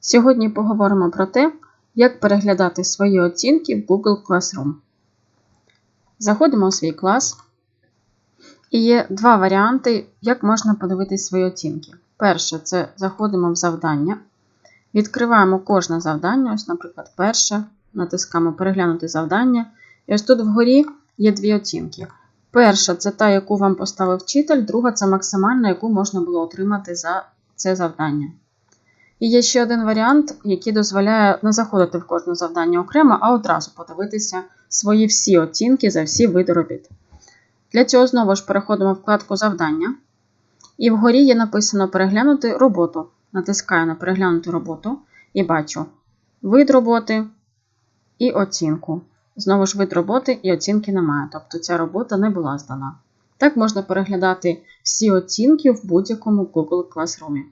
Сьогодні поговоримо про те, як переглядати свої оцінки в Google Classroom. Заходимо у свій клас. І є два варіанти, як можна подивитись свої оцінки. Перше це заходимо в завдання, відкриваємо кожне завдання, ось, наприклад, перше, натискаємо Переглянути завдання. І ось тут вгорі є дві оцінки. Перша це та, яку вам поставив вчитель, друга це максимальна, яку можна було отримати за це завдання. І є ще один варіант, який дозволяє не заходити в кожне завдання окремо, а одразу подивитися свої всі оцінки за всі види робіт. Для цього знову ж переходимо в вкладку Завдання. І вгорі є написано Переглянути роботу. Натискаю на Переглянути роботу і бачу вид роботи і оцінку. Знову ж вид роботи і оцінки немає, тобто ця робота не була здана. Так можна переглядати всі оцінки в будь-якому Google Classroom.